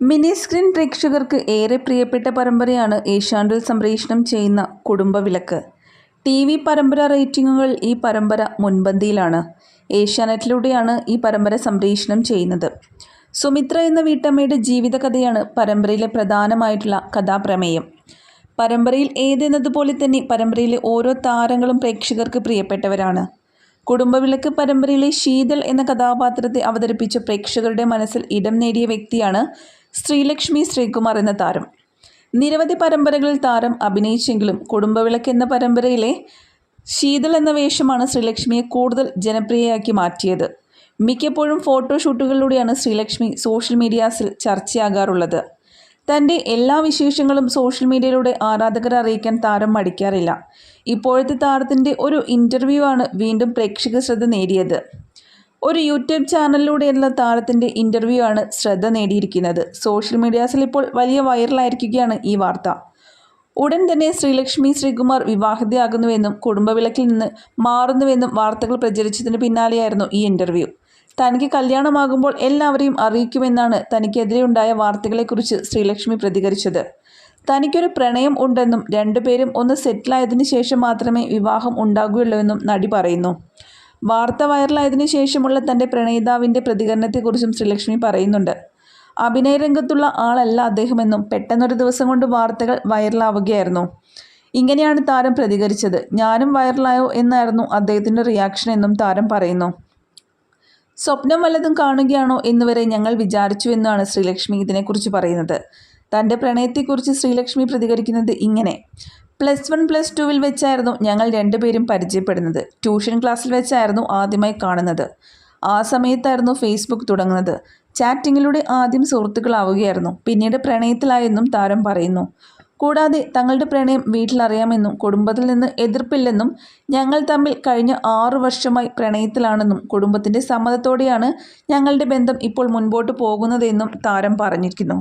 Mini screen പ്രേക്ഷകർക്ക് ഏറെ പ്രിയപ്പെട്ട പരമ്പരയാണ് ഏഷ്യാനെറ്റിൽ സംപ്രേഷണം ചെയ്യുന്ന കുടുംബവിളക്ക് ടി വി പരമ്പര റേറ്റിംഗുകൾ ഈ പരമ്പര മുൻപന്തിയിലാണ്. ഏഷ്യാനെറ്റിലൂടെയാണ് ഈ പരമ്പര സംപ്രേഷണം ചെയ്യുന്നത്. സുമിത്ര എന്ന വീട്ടമ്മയുടെ ജീവിതകഥയാണ് പരമ്പരയിലെ പ്രധാനമായിട്ടുള്ള കഥാപ്രമേയം. പരമ്പരയിൽ ഏതെന്നതുപോലെ തന്നെ പരമ്പരയിലെ ഓരോ താരങ്ങളും പ്രേക്ഷകർക്ക് പ്രിയപ്പെട്ടവരാണ്. കുടുംബവിളക്ക് പരമ്പരയിലെ ശീതൾ എന്ന കഥാപാത്രത്തെ അവതരിപ്പിച്ച പ്രേക്ഷകരുടെ മനസ്സിൽ ഇടം നേടിയ വ്യക്തിയാണ് ശ്രീലക്ഷ്മി ശ്രീകുമാർ എന്ന താരം. നിരവധി പരമ്പരകളിൽ താരം അഭിനയിച്ചെങ്കിലും കുടുംബവിളക്ക് എന്ന പരമ്പരയിലെ ശീതൾ എന്ന വേഷമാണ് ശ്രീലക്ഷ്മിയെ കൂടുതൽ ജനപ്രിയയാക്കി മാറ്റിയത്. മിക്കപ്പോഴും ഫോട്ടോഷൂട്ടുകളിലൂടെയാണ് ശ്രീലക്ഷ്മി സോഷ്യൽ മീഡിയാസിൽ ചർച്ചയാകാറുള്ളത്. തന്റെ എല്ലാ വിശേഷങ്ങളും സോഷ്യൽ മീഡിയയിലൂടെ ആരാധകരെ അറിയിക്കാൻ താരം മടിക്കാറില്ല. ഇപ്പോഴത്തെ താരത്തിന്റെ ഒരു ഇന്റർവ്യൂ ആണ് വീണ്ടും പ്രേക്ഷക ശ്രദ്ധ നേടിയത്. ഒരു യൂട്യൂബ് ചാനലിലൂടെയുള്ള താരത്തിന്റെ ഇന്റർവ്യൂ ആണ് ശ്രദ്ധ നേടിയിരിക്കുന്നത്. സോഷ്യൽ മീഡിയാസിൽ ഇപ്പോൾ വലിയ വൈറലായിരിക്കുകയാണ് ഈ വാർത്ത. ഉടൻ തന്നെ ശ്രീലക്ഷ്മി ശ്രീകുമാർ വിവാഹിതയാകുന്നുവെന്നും കുടുംബവിളക്കിൽ നിന്ന് മാറുന്നുവെന്നും വാർത്തകൾ പ്രചരിച്ചതിന് പിന്നാലെയായിരുന്നു ഈ ഇന്റർവ്യൂ തനിക്ക് കല്യാണമാകുമ്പോൾ എല്ലാവരെയും അറിയിക്കുമെന്നാണ് തനിക്കെതിരെ ഉണ്ടായ വാർത്തകളെക്കുറിച്ച് ശ്രീലക്ഷ്മി പ്രതികരിച്ചത്. തനിക്കൊരു പ്രണയം ഉണ്ടെന്നും രണ്ടുപേരും ഒന്ന് സെറ്റിലായതിനു ശേഷം മാത്രമേ വിവാഹം ഉണ്ടാകുകയുള്ളൂ എന്നും നടി പറയുന്നു. വാർത്ത വൈറലായതിനു ശേഷമുള്ള തന്റെ പ്രണയിതാവിന്റെ പ്രതികരണത്തെക്കുറിച്ചും ശ്രീലക്ഷ്മി പറയുന്നുണ്ട്. അഭിനയ രംഗത്തുള്ള ആളല്ല അദ്ദേഹമെന്നും പെട്ടെന്നൊരു ദിവസം കൊണ്ട് വാർത്തകൾ വൈറലാവുകയായിരുന്നു. ഇങ്ങനെയാണ് താരം പ്രതികരിച്ചത്. ഞാനും വൈറലായോ എന്നായിരുന്നു അദ്ദേഹത്തിന്റെ റിയാക്ഷൻ എന്നും താരം പറയുന്നു. സ്വപ്നം വല്ലതും കാണുകയാണോ എന്നുവരെ ഞങ്ങൾ വിചാരിച്ചു എന്നാണ് ശ്രീലക്ഷ്മി ഇതിനെക്കുറിച്ച് പറയുന്നത്. തന്റെ പ്രണയത്തെക്കുറിച്ച് ശ്രീലക്ഷ്മി പ്രതികരിക്കുന്നത് ഇങ്ങനെ. പ്ലസ് വൺ പ്ലസ് ടുവിൽ വെച്ചായിരുന്നു ഞങ്ങൾ രണ്ടുപേരും പരിചയപ്പെടുന്നത്. ട്യൂഷൻ ക്ലാസ്സിൽ വെച്ചായിരുന്നു ആദ്യമായി കാണുന്നത്. ആ സമയത്തായിരുന്നു ഫേസ്ബുക്ക് തുടങ്ങുന്നത്. ചാറ്റിങ്ങിലൂടെ ആദ്യം സുഹൃത്തുക്കളാവുകയായിരുന്നു. പിന്നീട് പ്രണയത്തിലായെന്നും താരം പറയുന്നു. കൂടാതെ തങ്ങളുടെ പ്രണയം വീട്ടിലറിയാമെന്നും കുടുംബത്തിൽ നിന്ന് എതിർപ്പില്ലെന്നും ഞങ്ങൾ തമ്മിൽ കഴിഞ്ഞ ആറു വർഷമായി പ്രണയത്തിലാണെന്നും കുടുംബത്തിന്റെ സമ്മതത്തോടെയാണ് ഞങ്ങളുടെ ബന്ധം ഇപ്പോൾ മുൻപോട്ട് പോകുന്നതെന്നും താരം പറഞ്ഞിരിക്കുന്നു.